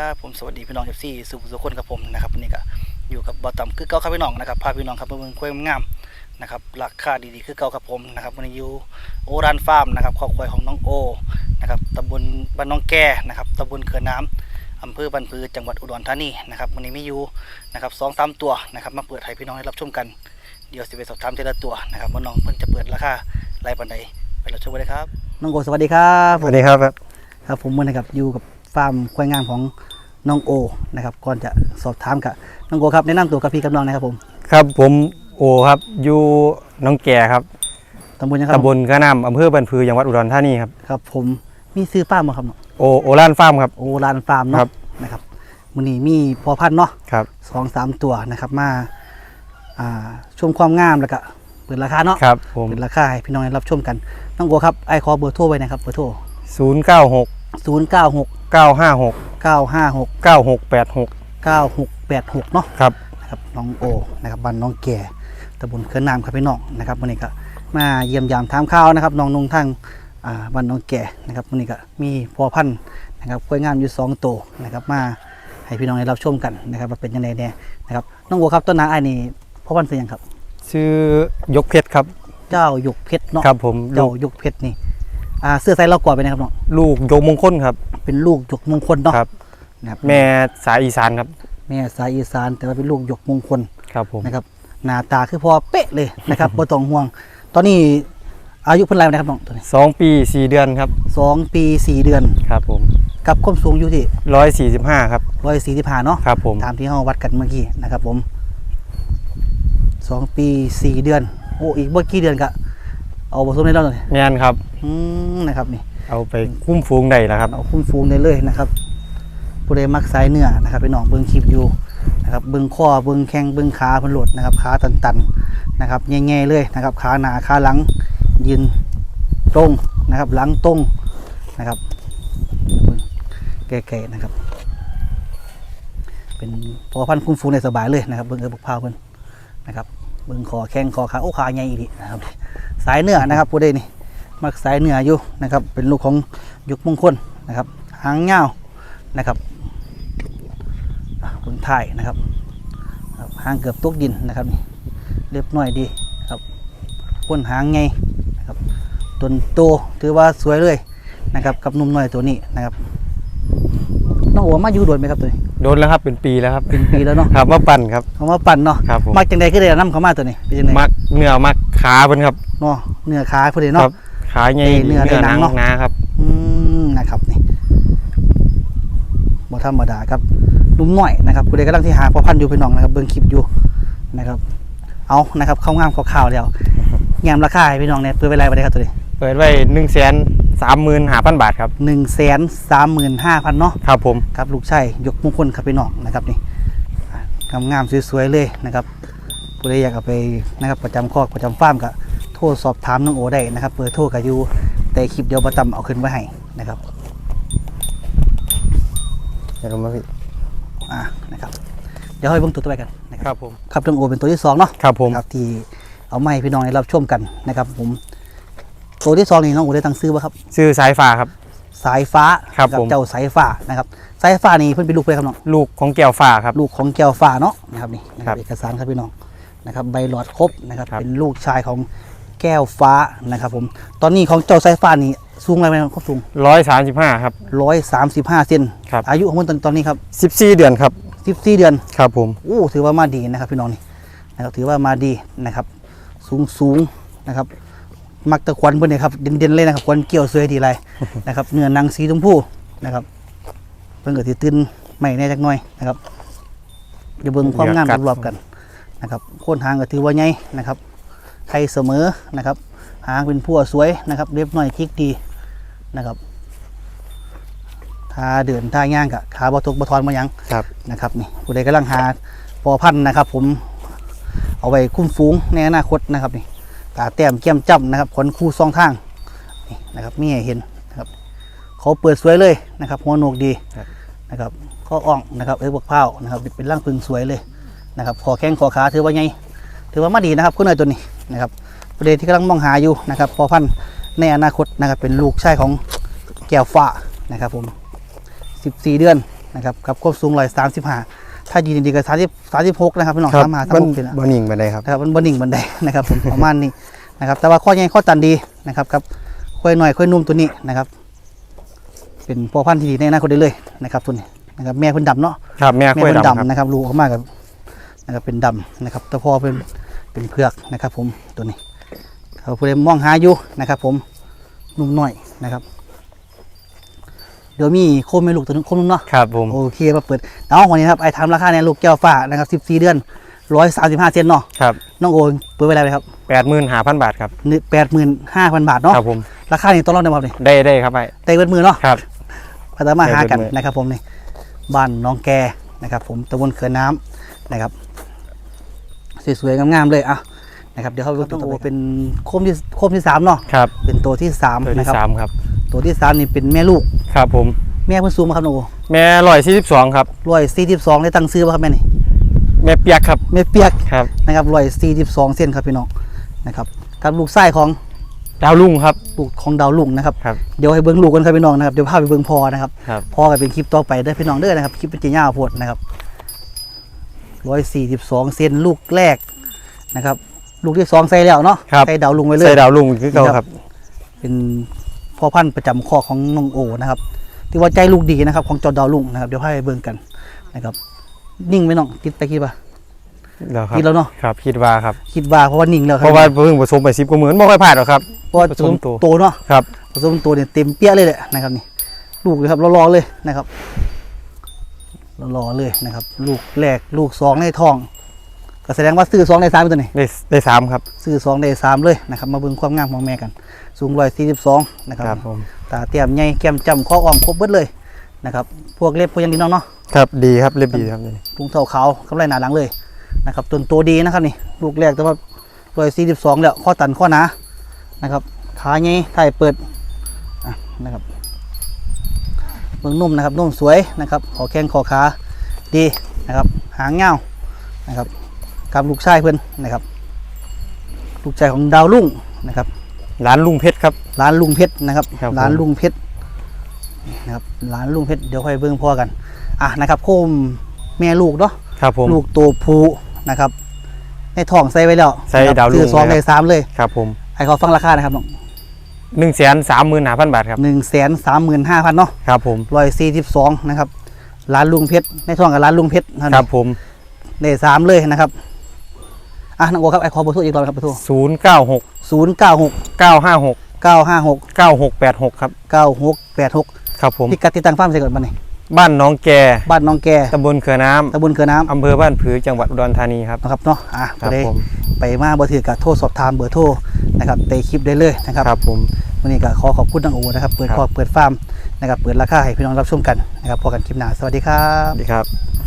ครับผมสวัสดีพี่น้องเอฟซีสุภสุคนกับผมนะครับวันนี้ก็อยู่กับบอต่ำคือเก่าครับพี่น้องนะครับพาพี่น้องครับมาเมืองควายงามนะครับราคาดีๆคือเก่าครับผมนะครับวันนี้อยู่โอรานฟาร์มนะครับครอบครัวของน้องโอนะครับตำบลบ้านน้องแก่นะครับตำบลเขื่อนน้ำอำเภอบันพือจังหวัดอุดรธานีนะครับวันนี้มีอยู่นะครับสองสามตัวนะครับมาเปิดให้พี่น้องได้รับชมกันเดี๋ยวสิไปสอบถามทีละตัวนะครับว่าน้องเพิ่นจะเปิดราคาไรปันใดไปรับชมกันเลยครับน้องโอสวัสดีครับสวัสดีครับครับผมมันนะครับอยู่กับ ฟาร์มควายงามของน้องโอนะครับก่อนจะสอบถามกับน้องโอครับแนะนำตัวกับพี่กับน้องนะครับผมครับผมโอครับอยู่หน้องแก่ครับตำบลยังครับตำบลกระนำอำเภอบันพือจังหวัดอุดรธานีครับครับ ผมมีซื้อฟาร์มบ่ครับเนาะโอโอลานฟาร์มครับโอลานฟาร์มครัเนาะบนะครับมันนี้มีพอพันธุ์เนาะครับสองสามตัวนะครับมาอ่าชมความงามแล้วก็เปิดราคาเนาะครับผมเปิดราคาให้พี่น้องได้รับชมกันน้องโอครับไอคอเบอร์โทรไว้นะครับเบอร์โทร096 ศูนย์เก้าหก956 เก้าห้าหก9686 เก้าหกแปดหกเนาะ ครับ นะครับน้องโอนะครับบ้านน้องแก่ตำบลเขื่อนน้ำครับพี่น้องนะครับวันนี้ก็มาเยี่ยมยามถามข่าวนะครับน้องนุ่งทางอ่าบ้านน้องแก่นะครับวันนี้ก็มีพอพันธุ์นะครับกล้วยงามอยู่สองตัวนะครับมาให้พี่น้องได้รับชมกันนะครับว่าเป็นยังไงแน่นะครับน้องโอครับต้นนาไอ้นี่พ่อพันธุ์เป็นหยังครับ ชื่อยกเพชรครับ เจ้าหยกเพชรเนาะครับผมลูเจ้ากหยกเพชรนี่ อ่าเสื้อไซส์เรากว่าไปนะครับน้องลูกยกมงคลครับเป็นลูกหยกมงคลเนาะครับนะครับแม่สายอีสานครับ แม่สายอีสานแต่ว่าเป็นลูกหยกมงคลครับผมนะครับหน้าตาคือพอเป๊ะเลยนะครับบ่ต้องห่วง ตอนนี้อายุเพิ่นไรนะครับน้องตัวนี้สองปีสี่เดือนครับสองปีสี่เดือนครับผมกับความสูงอยู่ที่ร้อยสี่สิบห้าครับร้อยสี่สิบห้าเนาะครับผมตามที่เราวัดกันเมื่อกี้นะครับผมสองปีสี่เดือนโอ้อีกบ่กี่เดือนก็ เอาผสมได้แล้วเลยแม่นครับ อืมนะครับนี่ เอาไปคุ้มฟูงได้แล้วครับ เอาคุ้มฟูงได้เลยนะครับผู้ใดมักสายเนื้อนะครับไปน้องเบิ้งคลิปอยู่นะครับเบิ้งข้อเบิ้งแข้งเบิ้งขาเพิ่นโหลดนะครับขาตันๆนะครับแง่ๆเลยนะครับขาหน้าขาหลังยืนตรงนะครับ หลังตรงนะครับเบิ่งแก่ๆนะครับ เป็นพอพันธุ์คุ้มฟูงได้สบายเลยนะครับเบิ้งเออบุกพร้าวเพิ่นนะครับเบิ้งคอแข้งคอขาโอ้ขาใหญ่อีกนะครับ สายเนื้อนะครับผู้ใดนี่มักสายเนื้ออยู่นะครับ เป็นลูกของยุคมงคลนะครับหางเงาวนะครับอะเบื้องท้ายนะครับหางเกือบตกดินนะครับนี่เรียบน้อยดีครับก้นหางไงนะครับต้นโตถือว่าสวยเลยนะครับกับหนุ่มหน้อยตัวนี้นะครับ น้องโอมาอยู่โดนไหมครับตัวนี้โดนแล้วครับเป็นปีแล้วครับเป็นปีแล้วเนาะครับมาปั่นครับเขามาปั่นเนาะครับผมมักจังใดก็ได้นำเขามาตัวนี้เป็นจังไดมักเนื้อมักขาเพิ่นครับเนาะเนื้อขาพอดีคเนาะรับขาใหญ่เนื้อได้หนังเนาะหนาครับอืมนะครับนี่บ่ธรรมดาครับนุ่มหน่อยนะครับผู้ใดกำลังที่หาพ่อพันธุ์อยู่พี่น้องนะครับเบิ่งคลิปอยู่นะครับ เอานะครับเข้างามข่าวๆแล้วแงมราคาให้พี่น้องเนี่ยเปิดไปไรไปได้ครับตัวนี้ เปิดไว้หนึ่งแสน สามหมื่นห้าพันบาทครับหนึ่งแสนสามหมื่นห้าพันเนาะครับผมครับลูกชายยกมงคลครับพี่น้องนะครับนี่อ่างามๆสวยๆเลยนะครับผู้ใดอยากเอาไปนะครับประจำคอกประจำฟาร์มก็โทรสอบถามน้องโอได้นะครับเบอร์โทรกับอยู่แต่คลิปเดียวประจำเอาขึ้นไว้ให้นะครับเดี๋ยวเรามาพี่อ่านะครับเดี๋ยวให้เบิ่งตัวต่อไปกันนะคครับรับผมครับน้องโอเป็นตัวที่สองเนาะครับผมครับที่เอามาให้พี่น้องได้รับชมกันนะครับผม ตัวที่สองนี่น้องโอได้ตั้งซื้อว่าครับชื่อสายฟ้าครับ สายฟ้าครับกัผม เจ้าสายฟ้านะครับ สายฟ้านี่เพิ่นเป็นลูกเลยครับน้อง ลูกของแก้วฟ้าครับ ลูกของแก้วฟ้าเนาะนะครับนี่นะคครัรับบเอกสารครับพี่น้องนะครับใบหลอดครบนะครับครับ เป็นลูกชายของแก้วฟ้านะครับผมตอนนี้ของเจ้าสายฟ้านี่สูงอะไรไหมครับสูง ร้อยสามสิบห้าครับร้อยสามสิบห้าเซนครับ อายุของมันตอนตอนนี้ครับสิบสี่เดือนครับสิบสี่เดือน ครับผม โอ้ถือว่ามาดีนะครับพี่น้องนี่นะครับถือว่ามาดีนะครับ สูงสูงนะครับ มักตะควันเพื่อนเนี่ยครับเด่นๆเลยนะครับควันเกี่ยวสวยดีไรนะครับเนื้อหนังสีชมพูนะครับ เพิ่นก็สิตื่นใหม่แน่จักหน่อยนะครับเดี๋ยวเบิ่งความงามรอบๆกันนะครับโคนหางก็ถือว่าใหญ่นะครับไทยเสมอนะครับ หางเป็นพั่วสวยนะครับ เรียบน้อยทิกดีนะครับทาเดินท่าย่างกะขาบ่ตกบ่ทอนบ่หยังครับนะครับนี่ผู้ใดกำลังหาพอพันธุ์นะครับ ผมเอาไว้คุ้มฟูงในอนาคตนะครับนี่ ตาแต้มเกี้ยมจ้ำนะครับขนคู่สองทางนี่นะครับมีให้เห็นนะครับเขาเปิดสวยเลยนะครับ หัวโหนกดีนะครับข้ออ่องนะครับเอ้ยบวกเผานะครับเป็นร่างพึงสวยเลยนะครับคอแข้งคอขาถือว่าไงถือว่ามาดีนะครับคุณนายตัวนี้นะครับประเด็นที่กำลังมองหาอยู่นะครับพอพันในอนาคตนะครับเป็นลูกชายของแก้วฟ้านะครับผม 14 เดือนนะครับกับควบสูงร้อยสามสิบห้า ถ้ายืนดีๆก็สามสิบสามสิบหกนะครับพี่น้องครับสามห้าสามมันหกเป็นละบะหนิ่งไปเลยครับนะครับมันบนิ่งบันไดนะครับผมประมาณนี้นะครับ แต่ว่าข้อใหญ่ข้อตันดีนะครับกับค่อยหน่อยค่อยนุ่มตัวนี้นะครับ เป็นพ่อพันธุ์ที่ดีในอนาคตได้เลยนะครับตัวนี้นะครับแม่เพิ่นดำเนาะครับแม่แม่กล้วยเพิ่นดำครับดำนะครับลูกออกมากับนะครับเป็นดำนะครับแต่พ่อเป็นเป็นเผือกนะครับ ผมตัวนี้เขาเพิ่นมองหาอยู่นะครับ ผมนุ่มหน่อยนะครับ เดี๋ยวมีโคมแม่ลูกตัวนึงโคมนึงเนาะครับผมโอเคมาเปิดน้องวันนี้ครับไอ้ทำราคาเนี่ยลูกแก้วฟ้านะครับ14 เดือน 135 เซนเนาะครับน้องโอเปิดไว้แล้วไหมครับแปดหมื่นห้าพันบาทครับแปดหมื่นห้าพันบาทเนาะครับผมราคานี้ต้องรอดได้ไหมครับนี่ได้ได้ครับไอ้เตะเบิดมือเนาะครับพัฒนามาหากันเตะเบิดมือนะครับผมนี่บ้านน้องแกนะครับผมตำบลเขื่อนน้ำนะครับสวยๆงามๆเลยอะนะครับเดี๋ยวเขาไปต้องโอเป็นโคมที่โคมที่สามเนาะครับเป็นตัวที่สามตัวนะที่ครับสามครับ ตัวที่สามนี่เป็นแม่ลูก ครับผม แม่เพิ่นสูงมาครับน้องโอแม่ร้อยสี่สิบสองครับ ร้อยสี่สิบสองได้ตั้งซื้อป่ะครับแม่นี่แม่เปียกครับ แม่เปียกครับนะครับร้อยสี่สิบสองเซนครับพี่น้องนะครับกับลูกไส้ของดาวลุ่งครับลูกของดาวลุงนะครับครับ เดี๋ยวให้เบิ้งลูกกันครับพี่น้องนะครับเดี๋ยวพาไปเบิ้งพอนะครับครับพอกันเป็นคลิปต่อไปเด้อพี่น้องเด้อนะครับคลิปเป็นจีน่าโพดนะครับร้อยสี่สิบสองเซนลูกแรกนะครับ ลูกที่สองใส่แล้วเนาะครับใส่ดาวลุงไว้เลยใส่ดาวลุ่งคือเก่านี่คครัรับบเป็นพ่ อพันธุ์ประจำข้อของน้องโอนะครับที่ว่าใจลูกดีนะครับของจอดาวลุงนะครับเดี๋ยวพาไปเบิ้งกันนะครับ นิ่งไหมน้องติดไปคิดว่าแล้วครับคิดแล้วเนาะครับคิดว่าครับคิดว่าเพราะว่านิ่งแล้วคเพรับราะว่าเพิ่งผสมไปสิบกว่าหมื่นไม่ค่อยพลาดหรอกครับเพราะว่าผสมตัวโตเนาะครับผสมตัวเนี่ยเต็มเปี้ยเลยแหละนะครับนี่ลูกเลยครับรอๆเลยนะครับรอๆเลยนะครับ ลูกแรกลูกสองในท้องก็แสดงว่าซื้อสองในสามเป็นตัวนี้ได้ได้สามครับซื้อสองในสามเลยนะครับ มาเบิ่งความงามของแม่กัน สูงร้อยสี่สิบสองนะครับครับ ผมตาเตี้ยมใหญ่แก้มจำข้ออ่อมครบเบิดเลยนะครับพวกเล็บพวกอยังดีน้องเนาะครับดีครับเรียบดีครับนี่พุงเท่าขาวกำไรหนาหลังเลยนะครับต้นตัวดีนะครับนี่ลูกแรกแต่ว่าร้อยสี่สิบสองแล้วข้อตันข้อหนานะครับขาใหญ่ถ่ายเปิดอะนะครับเบิ่งนุ่มนะครับนุ่มสวยนะครับขอแข้งขอขาดีนะครับหางเงานะครับกับลูกชายเพื่อนนะครับลูกชายของดาวรุ่งนะครับ ร้านลุงเพชรครับ ร้านลุงเพชรนะครับครับผม ร้านลุงเพชรนะครับร้านลุงเพชรเดี๋ยวค่อยเบิ่งพ่อกันอะนะครับโคมแม่ลูกเนาะครับผม ลูกตัวผู้นะครับในท้องใส่ไว้แล้วใส่นะครับดาวรุ่งซื้อสองเลยครับ ในสามเลยครับผมให้เขาฟังราคานะครับน้องหนึ่งแสนสามหมื่นห้าพันบาทครับหนึ่งแสนสามหมื่นห้าพันเนาะครับผมร้อยสี่สิบสองนะครับร้านลุงเพชรในท้องกับร้านลุงเพชรเท่าคนั้รันบผมในสามเลยนะครับ อะน้องโอครับไอคอเบอร์โทรอีกรอบครับเบอร์โทรศูนย์เก้าหกศูนย์เก้าหกเก้าห้าหกเก้าห้าหกเก้าหกแปดหกครับเก้าหกแปดหกครับผมพิกัดติดตั้งฟาร์มใส่ก่อนบ้านนี่บ้านน้องแกบ้านน้องแกตำบลเขือน้ำตำบลเคือน้ำอำเภอบ้านผือจังหวัดอุดรธานีครับนะครับเนาะอะครัไปบได้ผมไปมาเบอร์ถือกับโทรสอบถามเบอร์โทรนะครับเตะคลิปได้เลยนะครับครับผมวันนี้ก็ขอขอบคุณน้องโอนะครับเปิดครับคอกเปิดฟาร์มนะครับเปิดราคาให้พี่น้องรับชมกันนะครับพอกันคลิปหน้าสวัสดีครับสวัสดีครับ